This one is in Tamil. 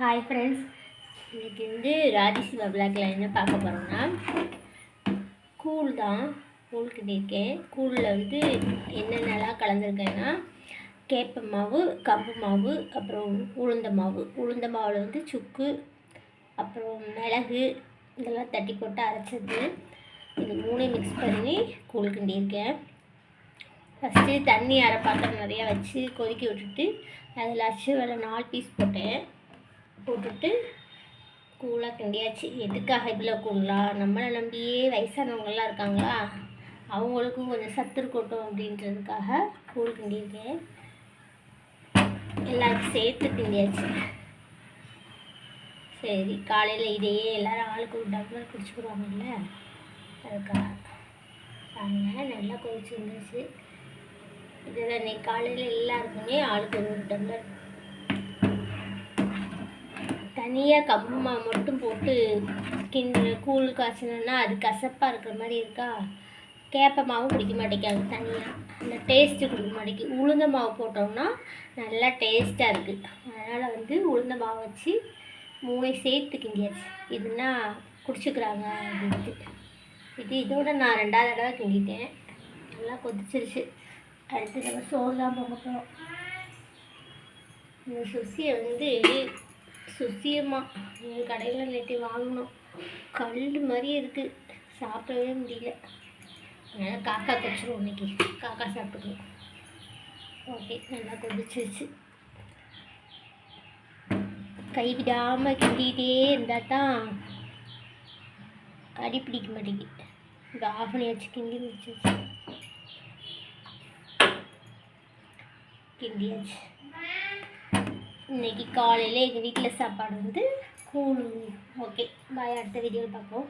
ஹாய் ஃப்ரெண்ட்ஸ் இன்றைக்கி வந்து ராஜசிவா பிளாக்ல என்ன பார்க்க போகிறோம்னா கூழ் தான் கூழ் கிட்டிருக்கேன் கூழில் வந்து என்னென்னலாம் கலந்துருக்கேன்னா கேப்ப மாவு கம்பு மாவு அப்புறம் உளுந்த மாவு. உளுந்த மாவில் வந்து சுக்கு அப்புறம் மிளகு இதெல்லாம் தட்டி போட்டு அரைச்சது. இது மூணையும் மிக்ஸ் பண்ணி கூழ் கிண்டியிருக்கேன் ஃபஸ்ட்டு தண்ணி அரை பாத்திரம் நிறையா வச்சு கொதிக்க விட்டுட்டு அதில் அச்சு வேலை நாலு பீஸ் போட்டேன். போட்டுட்டு கூழாக கிண்டியாச்சு. எதுக்காக இவ்வளோ கூடலாம் நம்மளை நம்பியே வயசானவங்களாம் இருக்காங்களா? அவங்களுக்கும் கொஞ்சம் சத்து இருக்கட்டும் அப்படின்றதுக்காக கூழ் கிண்டியிருக்கேன். எல்லாருக்கும் சேர்த்து கிண்டியாச்சு. சரி காலையில் இதையே எல்லோரும் ஆளுக்கு ஒரு டம்ளர் குடிச்சுக்குருவாங்கல்ல அதுக்காக. பாருங்க நல்லா கொதிச்சு வந்துருச்சு. இதில் இன்னைக்கு காலையில் எல்லாருக்குமே ஆளுக்கு ஒரு ஒரு டம்ளர் தனியாக கம்பு மாவு மட்டும் போட்டு கிண்டு கூழ் காய்ச்சணுன்னா அது கசப்பாக இருக்கிற மாதிரி இருக்கா? கேப்ப மாவும் குடிக்க மாட்டேங்காது தனியாக அந்த டேஸ்ட்டு கொடுக்க மாட்டேங்குது உளுந்த மாவு போட்டோம்னா நல்லா டேஸ்ட்டாக இருக்குது அதனால் வந்து உளுந்த மாவு வச்சு மூணை சேர்த்து கிண்டியாச்சு இதுனா குடிச்சுக்கிறாங்க அப்படின்ட்டு. இது இதோட நான் ரெண்டாவது தடவை கிண்டிட்டேன். நல்லா கொதிச்சிருச்சு. அடுத்து நம்ம சோறுலாம் போக போகிறோம் இந்த சுசியை வந்து சுத்தியமாக எங்கள் கடையில் நேற்று வாங்கினோம் கல் மாதிரியே இருக்குது சாப்பிடவே முடியல. அதனால் காக்கா கச்சிரும் இன்னைக்கு. காக்கா சாப்பிட்டுக்குவோம் ஓகே நல்லா கொதிச்சிருச்சு. கைவிடாமல் கிண்டிகிட்டே இருந்தால் தான் அடி பிடிக்க மாட்டேங்குது. இந்த ஆஃப் பண்ணி வச்சு கிண்டி முடிச்சிருச்சு. கிண்டியாச்சு. இன்றைக்கி காலையில் எங்கள் வீட்டில் சாப்பாடு வந்து கூழ். ஓகே பாய் அடுத்த வீடியோவில் பார்ப்போம்.